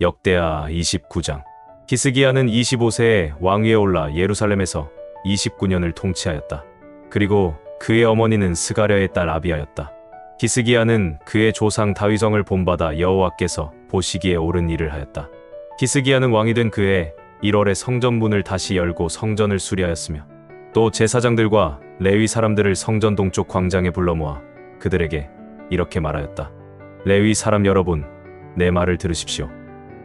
역대하 29장 히스기야는 25세에 왕위에 올라 예루살렘에서 29년을 통치하였다. 그리고 그의 어머니는 스가랴의 딸 아비야였다. 히스기야는 그의 조상 다위성을 본받아 여호와께서 보시기에 옳은 일을 하였다. 히스기야는 왕이 된 그해 1월에 성전문을 다시 열고 성전을 수리하였으며 또 제사장들과 레위 사람들을 성전 동쪽 광장에 불러 모아 그들에게 이렇게 말하였다. 레위 사람 여러분, 내 말을 들으십시오.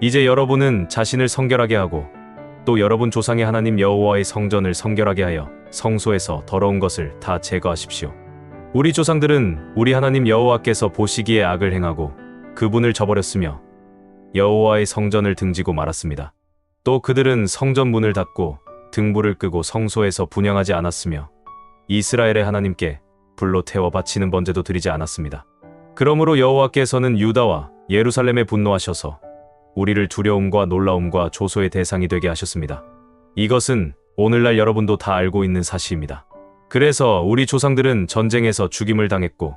이제 여러분은 자신을 성결하게 하고 또 여러분 조상의 하나님 여호와의 성전을 성결하게 하여 성소에서 더러운 것을 다 제거하십시오. 우리 조상들은 우리 하나님 여호와께서 보시기에 악을 행하고 그분을 저버렸으며 여호와의 성전을 등지고 말았습니다. 또 그들은 성전 문을 닫고 등불을 끄고 성소에서 분양하지 않았으며 이스라엘의 하나님께 불로 태워 바치는 번제도 드리지 않았습니다. 그러므로 여호와께서는 유다와 예루살렘에 분노하셔서 우리를 두려움과 놀라움과 조소의 대상이 되게 하셨습니다. 이것은 오늘날 여러분도 다 알고 있는 사실입니다. 그래서 우리 조상들은 전쟁에서 죽임을 당했고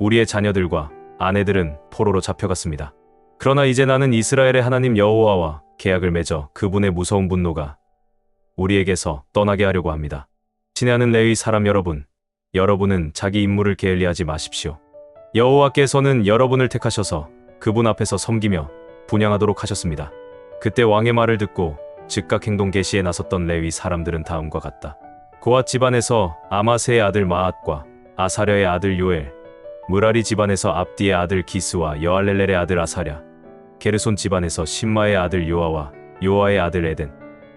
우리의 자녀들과 아내들은 포로로 잡혀갔습니다. 그러나 이제 나는 이스라엘의 하나님 여호와와 계약을 맺어 그분의 무서운 분노가 우리에게서 떠나게 하려고 합니다. 친애하는 레위 사람 여러분, 여러분은 자기 임무를 게을리하지 마십시오. 여호와께서는 여러분을 택하셔서 그분 앞에서 섬기며 분양하도록 하셨습니다. 그때 왕의 말을 듣고 즉각 행동 개시에 나섰던 레위 사람들은 다음과 같다. 고앗 집안에서 아마세의 아들 마앗과 아사랴의 아들 요엘, 무라리 집안에서 압디의 아들 기스와 여알렐렐의 아들 아사랴, 게르손 집안에서 신마의 아들 요아와 요아의 아들 에덴,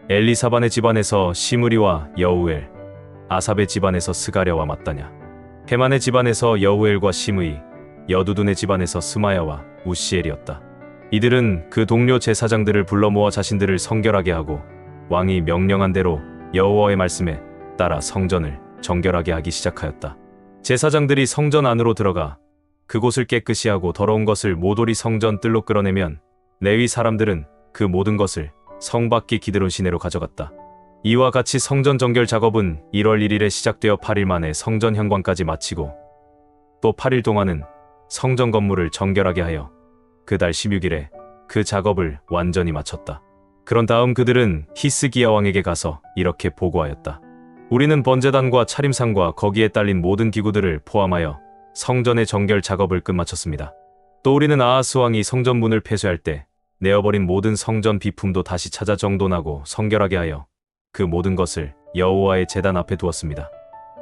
엘리사반의 집안에서 시므리와 여우엘, 아삽의 집안에서 스가랴와 맞다냐, 헤만의 집안에서 여우엘과 시므이, 여두둔의 집안에서 스마야와 우시엘이었다. 이들은 그 동료 제사장들을 불러 모아 자신들을 성결하게 하고 왕이 명령한 대로 여호와의 말씀에 따라 성전을 정결하게 하기 시작하였다. 제사장들이 성전 안으로 들어가 그곳을 깨끗이 하고 더러운 것을 모조리 성전 뜰로 끌어내면 레위 사람들은 그 모든 것을 성 밖의 기드론 시내로 가져갔다. 이와 같이 성전 정결 작업은 1월 1일에 시작되어 8일 만에 성전 현관까지 마치고 또 8일 동안은 성전 건물을 정결하게 하여 그달 16일에 그 작업을 완전히 마쳤다. 그런 다음 그들은 히스기야 왕에게 가서 이렇게 보고하였다. 우리는 번제단과 차림상과 거기에 딸린 모든 기구들을 포함하여 성전의 정결 작업을 끝마쳤습니다. 또 우리는 아하스 왕이 성전 문을 폐쇄할 때 내어버린 모든 성전 비품도 다시 찾아 정돈하고 성결하게 하여 그 모든 것을 여호와의 제단 앞에 두었습니다.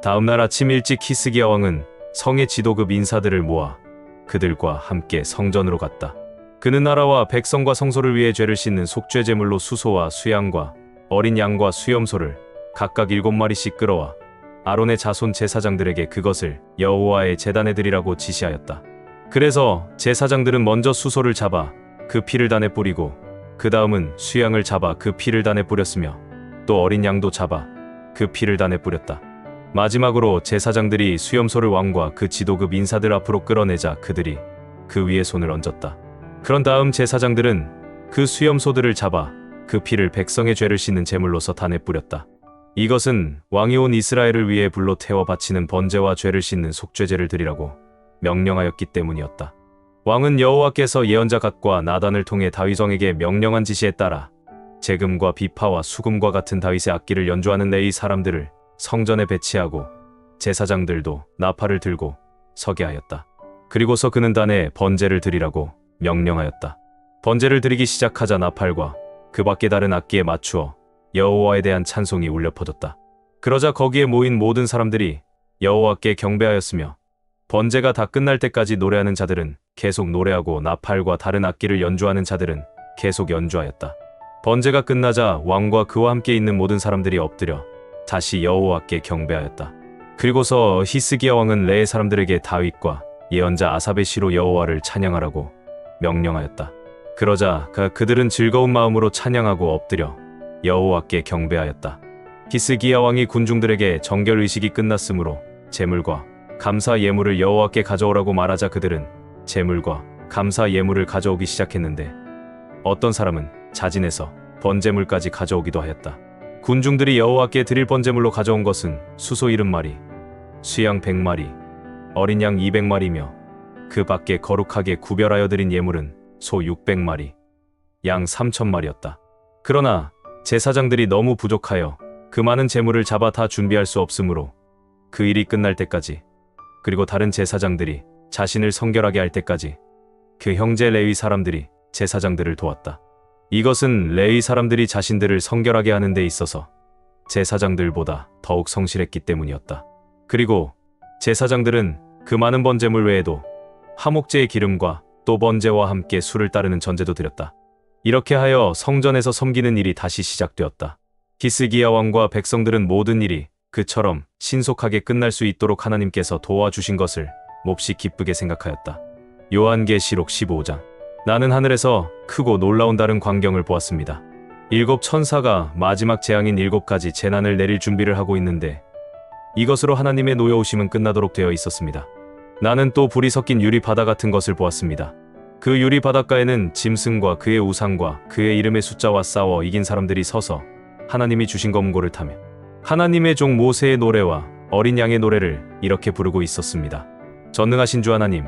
다음 날 아침 일찍 히스기야 왕은 성의 지도급 인사들을 모아 그들과 함께 성전으로 갔다. 그는 나라와 백성과 성소를 위해 죄를 씻는 속죄 제물로 수소와 수양과 어린 양과 수염소를 각각 일곱 마리씩 끌어와 아론의 자손 제사장들에게 그것을 여호와의 제단에 드리라고 지시하였다. 그래서 제사장들은 먼저 수소를 잡아 그 피를 단에 뿌리고 그 다음은 수양을 잡아 그 피를 단에 뿌렸으며 또 어린 양도 잡아 그 피를 단에 뿌렸다. 마지막으로 제사장들이 수염소를 왕과 그 지도급 인사들 앞으로 끌어내자 그들이 그 위에 손을 얹었다. 그런 다음 제사장들은 그 수염소들을 잡아 그 피를 백성의 죄를 씻는 제물로서 단에 뿌렸다. 이것은 왕이 온 이스라엘을 위해 불로 태워 바치는 번제와 죄를 씻는 속죄제를 드리라고 명령하였기 때문이었다. 왕은 여호와께서 예언자 갓과 나단을 통해 다윗 왕에게 명령한 지시에 따라 재금과 비파와 수금과 같은 다윗의 악기를 연주하는 레이 사람들을 성전에 배치하고 제사장들도 나팔을 들고 서게 하였다. 그리고서 그는 단에 번제를 드리라고 명령하였다. 번제를 드리기 시작하자 나팔과 그 밖에 다른 악기에 맞추어 여호와에 대한 찬송이 울려 퍼졌다. 그러자 거기에 모인 모든 사람들이 여호와께 경배하였으며 번제가 다 끝날 때까지 노래하는 자들은 계속 노래하고 나팔과 다른 악기를 연주하는 자들은 계속 연주하였다. 번제가 끝나자 왕과 그와 함께 있는 모든 사람들이 엎드려 다시 여호와께 경배하였다. 그리고서 히스기야 왕은 레의 사람들에게 다윗과 예언자 아삽의 시로 여호와를 찬양하라고 명령하였다. 그러자 그- 그들은 즐거운 마음으로 찬양하고 엎드려 여호와께 경배하였다. 히스기야 왕이 군중들에게 정결 의식이 끝났으므로 제물과 감사 예물을 여호와께 가져오라고 말하자 그들은 제물과 감사 예물을 가져오기 시작했는데 어떤 사람은 자진해서 번제물까지 가져오기도 하였다. 군중들이 여호와께 드릴 번제물로 가져온 것은 수소 70마리, 수양 100마리, 어린 양 200마리며 그 밖에 거룩하게 구별하여 드린 예물은 소 600마리, 양 3천 마리였다. 그러나 제사장들이 너무 부족하여 그 많은 재물을 잡아 다 준비할 수 없으므로 그 일이 끝날 때까지 그리고 다른 제사장들이 자신을 성결하게 할 때까지 그 형제 레위 사람들이 제사장들을 도왔다. 이것은 레위 사람들이 자신들을 성결하게 하는 데 있어서 제사장들보다 더욱 성실했기 때문이었다. 그리고 제사장들은 그 많은 번제물 외에도 화목제의 기름과 또 번제와 함께 술을 따르는 전제도 드렸다. 이렇게 하여 성전에서 섬기는 일이 다시 시작되었다. 히스기야 왕과 백성들은 모든 일이 그처럼 신속하게 끝날 수 있도록 하나님께서 도와주신 것을 몹시 기쁘게 생각하였다. 요한계시록 15장 나는 하늘에서 크고 놀라운 다른 광경을 보았습니다. 일곱 천사가 마지막 재앙인 일곱 가지 재난을 내릴 준비를 하고 있는데 이것으로 하나님의 노여우심은 끝나도록 되어 있었습니다. 나는 또 불이 섞인 유리 바다 같은 것을 보았습니다. 그 유리 바닷가에는 짐승과 그의 우상과 그의 이름의 숫자와 싸워 이긴 사람들이 서서 하나님이 주신 검고를 타며 하나님의 종 모세의 노래와 어린 양의 노래를 이렇게 부르고 있었습니다. 전능하신 주 하나님,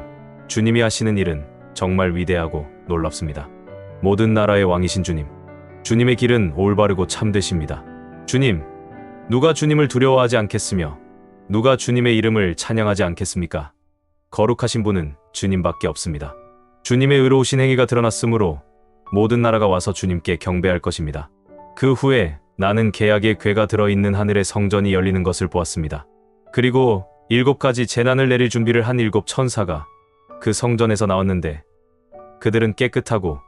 주님이 하시는 일은 정말 위대하고 놀랍습니다. 모든 나라의 왕이신 주님, 주님의 길은 올바르고 참되십니다. 주님, 누가 주님을 두려워하지 않겠으며 누가 주님의 이름을 찬양하지 않겠습니까? 거룩하신 분은 주님밖에 없습니다. 주님의 의로우신 행위가 드러났으므로 모든 나라가 와서 주님께 경배할 것입니다. 그 후에 나는 계약의 궤가 들어있는 하늘의 성전이 열리는 것을 보았습니다. 그리고 일곱 가지 재난을 내릴 준비를 한 일곱 천사가 그 성전에서 나왔는데 그들은 깨끗하고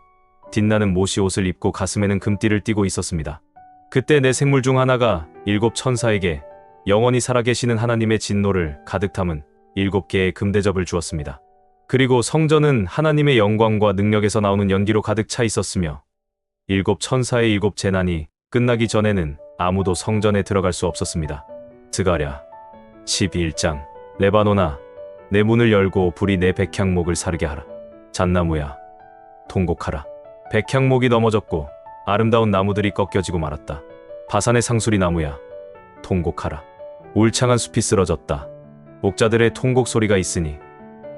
빛나는 모시 옷을 입고 가슴에는 금띠를 띠고 있었습니다. 그때 내 생물 중 하나가 일곱 천사에게 영원히 살아계시는 하나님의 진노를 가득 담은 일곱 개의 금대접을 주었습니다. 그리고 성전은 하나님의 영광과 능력에서 나오는 연기로 가득 차 있었으며 일곱 천사의 일곱 재난이 끝나기 전에는 아무도 성전에 들어갈 수 없었습니다. 드가랴 11장 레바노나 내 문을 열고 불이 내 백향목을 사르게 하라. 잣나무야 통곡하라. 백향목이 넘어졌고 아름다운 나무들이 꺾여지고 말았다. 바산의 상수리 나무야 통곡하라. 울창한 숲이 쓰러졌다. 목자들의 통곡 소리가 있으니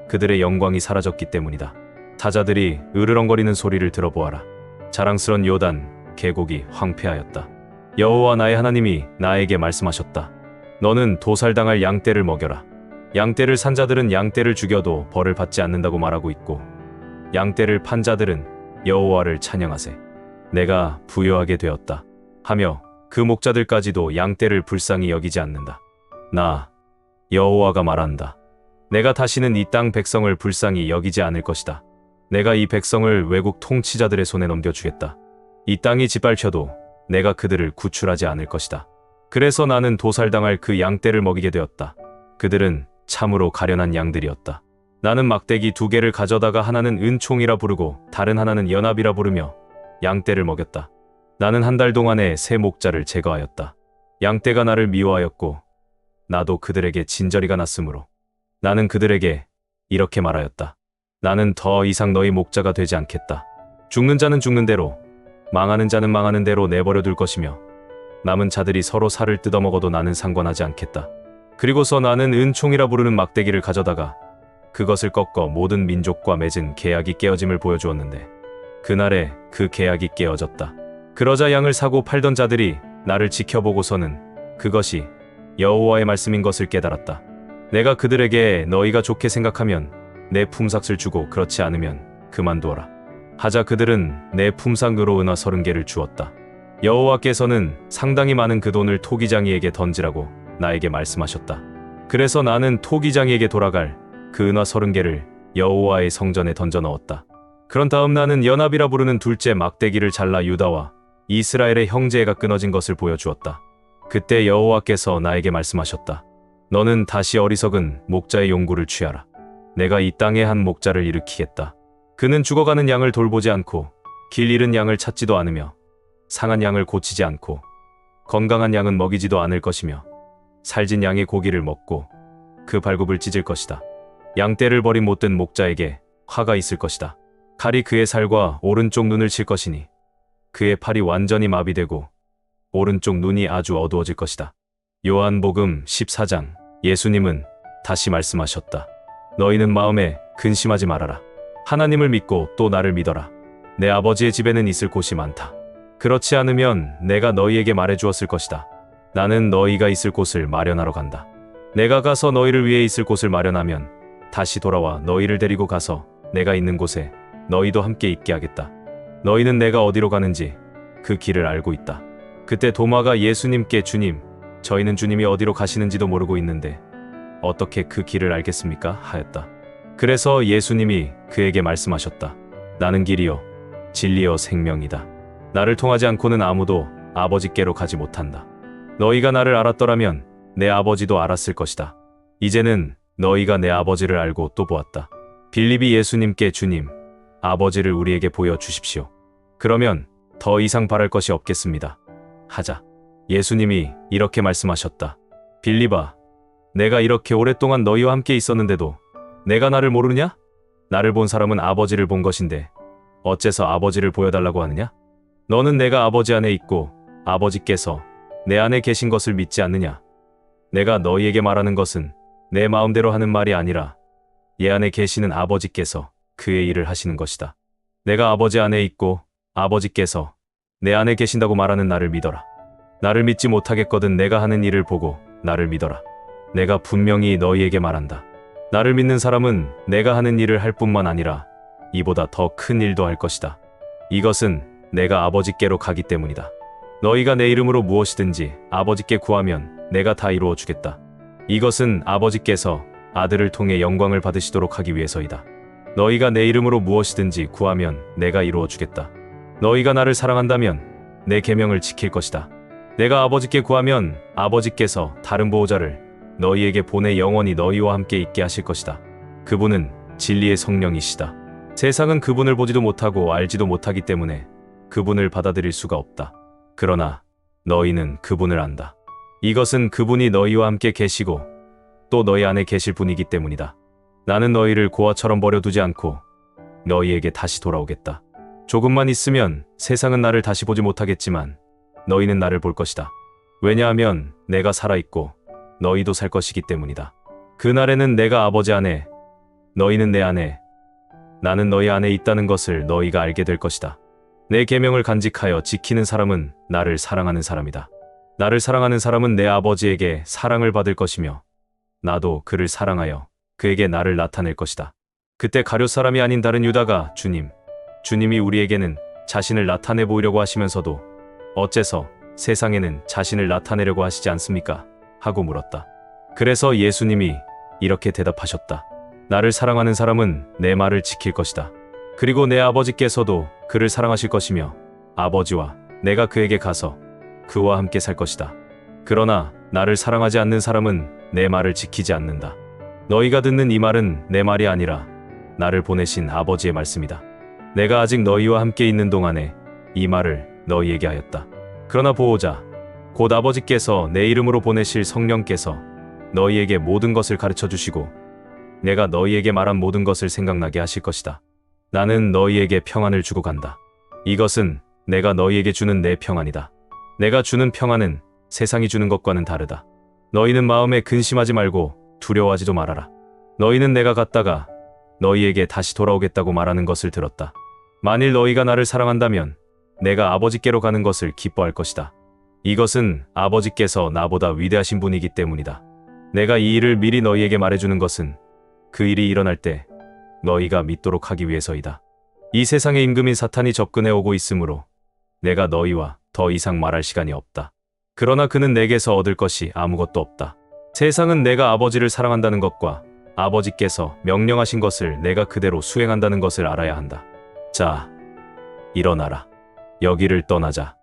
그들의 영광이 사라졌기 때문이다. 타자들이 으르렁거리는 소리를 들어보아라. 자랑스런 요단 계곡이 황폐하였다. 여호와 나의 하나님이 나에게 말씀하셨다. 너는 도살당할 양떼를 먹여라. 양떼를 산 자들은 양떼를 죽여도 벌을 받지 않는다고 말하고 있고 양떼를 판 자들은 여호와를 찬양하세. 내가 부여하게 되었다. 하며 그 목자들까지도 양떼를 불쌍히 여기지 않는다. 나 여호와가 말한다. 내가 다시는 이 땅 백성을 불쌍히 여기지 않을 것이다. 내가 이 백성을 외국 통치자들의 손에 넘겨주겠다. 이 땅이 짓밟혀도 내가 그들을 구출하지 않을 것이다. 그래서 나는 도살당할 그 양떼를 먹이게 되었다. 그들은 참으로 가련한 양들이었다. 나는 막대기 두 개를 가져다가 하나는 은총이라 부르고 다른 하나는 연합이라 부르며 양떼를 먹였다. 나는 한 달 동안에 새 목자를 제거하였다. 양떼가 나를 미워하였고 나도 그들에게 진저리가 났으므로 나는 그들에게 이렇게 말하였다. 나는 더 이상 너희 목자가 되지 않겠다. 죽는 자는 죽는 대로, 망하는 자는 망하는 대로 내버려 둘 것이며, 남은 자들이 서로 살을 뜯어먹어도 나는 상관하지 않겠다. 그리고서 나는 은총이라 부르는 막대기를 가져다가 그것을 꺾어 모든 민족과 맺은 계약이 깨어짐을 보여주었는데, 그날에 그 계약이 깨어졌다. 그러자 양을 사고 팔던 자들이 나를 지켜보고서는 그것이 여호와의 말씀인 것을 깨달았다. 내가 그들에게 너희가 좋게 생각하면 내 품삯을 주고 그렇지 않으면 그만두어라. 하자 그들은 내 품삯으로 은화 서른 개를 주었다. 여호와께서는 상당히 많은 그 돈을 토기장이에게 던지라고 나에게 말씀하셨다. 그래서 나는 토기장이에게 돌아갈 그 은화 서른 개를 여호와의 성전에 던져 넣었다. 그런 다음 나는 연합이라 부르는 둘째 막대기를 잘라 유다와 이스라엘의 형제가 끊어진 것을 보여주었다. 그때 여호와께서 나에게 말씀하셨다. 너는 다시 어리석은 목자의 용구를 취하라. 내가 이 땅에 한 목자를 일으키겠다. 그는 죽어가는 양을 돌보지 않고 길 잃은 양을 찾지도 않으며 상한 양을 고치지 않고 건강한 양은 먹이지도 않을 것이며 살진 양의 고기를 먹고 그 발굽을 찢을 것이다. 양떼를 버린 못된 목자에게 화가 있을 것이다. 칼이 그의 살과 오른쪽 눈을 칠 것이니 그의 팔이 완전히 마비되고 오른쪽 눈이 아주 어두워질 것이다. 요한복음 14장 예수님은 다시 말씀하셨다. 너희는 마음에 근심하지 말아라. 하나님을 믿고 또 나를 믿어라. 내 아버지의 집에는 있을 곳이 많다. 그렇지 않으면 내가 너희에게 말해 주었을 것이다. 나는 너희가 있을 곳을 마련하러 간다. 내가 가서 너희를 위해 있을 곳을 마련하면 다시 돌아와 너희를 데리고 가서 내가 있는 곳에 너희도 함께 있게 하겠다. 너희는 내가 어디로 가는지 그 길을 알고 있다. 그때 도마가 예수님께 주님, 저희는 주님이 어디로 가시는지도 모르고 있는데 어떻게 그 길을 알겠습니까? 하였다. 그래서 예수님이 그에게 말씀하셨다. 나는 길이요, 진리요, 생명이다. 나를 통하지 않고는 아무도 아버지께로 가지 못한다. 너희가 나를 알았더라면 내 아버지도 알았을 것이다. 이제는 너희가 내 아버지를 알고 또 보았다. 빌립이 예수님께 주님, 아버지를 우리에게 보여 주십시오. 그러면 더 이상 바랄 것이 없겠습니다. 하자. 예수님이 이렇게 말씀하셨다. 빌립아, 내가 이렇게 오랫동안 너희와 함께 있었는데도 내가 나를 모르느냐? 나를 본 사람은 아버지를 본 것인데 어째서 아버지를 보여달라고 하느냐? 너는 내가 아버지 안에 있고 아버지께서 내 안에 계신 것을 믿지 않느냐? 내가 너희에게 말하는 것은 내 마음대로 하는 말이 아니라 얘 안에 계시는 아버지께서 그의 일을 하시는 것이다. 내가 아버지 안에 있고 아버지께서 내 안에 계신다고 말하는 나를 믿어라. 나를 믿지 못하겠거든 내가 하는 일을 보고 나를 믿어라. 내가 분명히 너희에게 말한다. 나를 믿는 사람은 내가 하는 일을 할 뿐만 아니라 이보다 더 큰 일도 할 것이다. 이것은 내가 아버지께로 가기 때문이다. 너희가 내 이름으로 무엇이든지 아버지께 구하면 내가 다 이루어 주겠다. 이것은 아버지께서 아들을 통해 영광을 받으시도록 하기 위해서이다. 너희가 내 이름으로 무엇이든지 구하면 내가 이루어 주겠다. 너희가 나를 사랑한다면 내 계명을 지킬 것이다. 내가 아버지께 구하면 아버지께서 다른 보호자를 너희에게 보내 영원히 너희와 함께 있게 하실 것이다. 그분은 진리의 성령이시다. 세상은 그분을 보지도 못하고 알지도 못하기 때문에 그분을 받아들일 수가 없다. 그러나 너희는 그분을 안다. 이것은 그분이 너희와 함께 계시고 또 너희 안에 계실 분이기 때문이다. 나는 너희를 고아처럼 버려두지 않고 너희에게 다시 돌아오겠다. 조금만 있으면 세상은 나를 다시 보지 못하겠지만 너희는 나를 볼 것이다. 왜냐하면 내가 살아있고 너희도 살 것이기 때문이다. 그날에는 내가 아버지 안에, 너희는 내 안에, 나는 너희 안에 있다는 것을 너희가 알게 될 것이다. 내 계명을 간직하여 지키는 사람은 나를 사랑하는 사람이다. 나를 사랑하는 사람은 내 아버지에게 사랑을 받을 것이며 나도 그를 사랑하여 그에게 나를 나타낼 것이다. 그때 가룟 사람이 아닌 다른 유다가 주님, 주님이 우리에게는 자신을 나타내 보이려고 하시면서도 어째서 세상에는 자신을 나타내려고 하시지 않습니까? 하고 물었다. 그래서 예수님이 이렇게 대답하셨다. 나를 사랑하는 사람은 내 말을 지킬 것이다. 그리고 내 아버지께서도 그를 사랑하실 것이며 아버지와 내가 그에게 가서 그와 함께 살 것이다. 그러나 나를 사랑하지 않는 사람은 내 말을 지키지 않는다. 너희가 듣는 이 말은 내 말이 아니라 나를 보내신 아버지의 말씀이다. 내가 아직 너희와 함께 있는 동안에 이 말을 너희에게 하였다. 그러나 보호자, 곧 아버지께서 내 이름으로 보내실 성령께서 너희에게 모든 것을 가르쳐 주시고 내가 너희에게 말한 모든 것을 생각나게 하실 것이다. 나는 너희에게 평안을 주고 간다. 이것은 내가 너희에게 주는 내 평안이다. 내가 주는 평안은 세상이 주는 것과는 다르다. 너희는 마음에 근심하지 말고 두려워하지도 말아라. 너희는 내가 갔다가 너희에게 다시 돌아오겠다고 말하는 것을 들었다. 만일 너희가 나를 사랑한다면 내가 아버지께로 가는 것을 기뻐할 것이다. 이것은 아버지께서 나보다 위대하신 분이기 때문이다. 내가 이 일을 미리 너희에게 말해주는 것은 그 일이 일어날 때 너희가 믿도록 하기 위해서이다. 이 세상의 임금인 사탄이 접근해 오고 있으므로 내가 너희와 더 이상 말할 시간이 없다. 그러나 그는 내게서 얻을 것이 아무것도 없다. 세상은 내가 아버지를 사랑한다는 것과 아버지께서 명령하신 것을 내가 그대로 수행한다는 것을 알아야 한다. 자, 일어나라. 여기를 떠나자.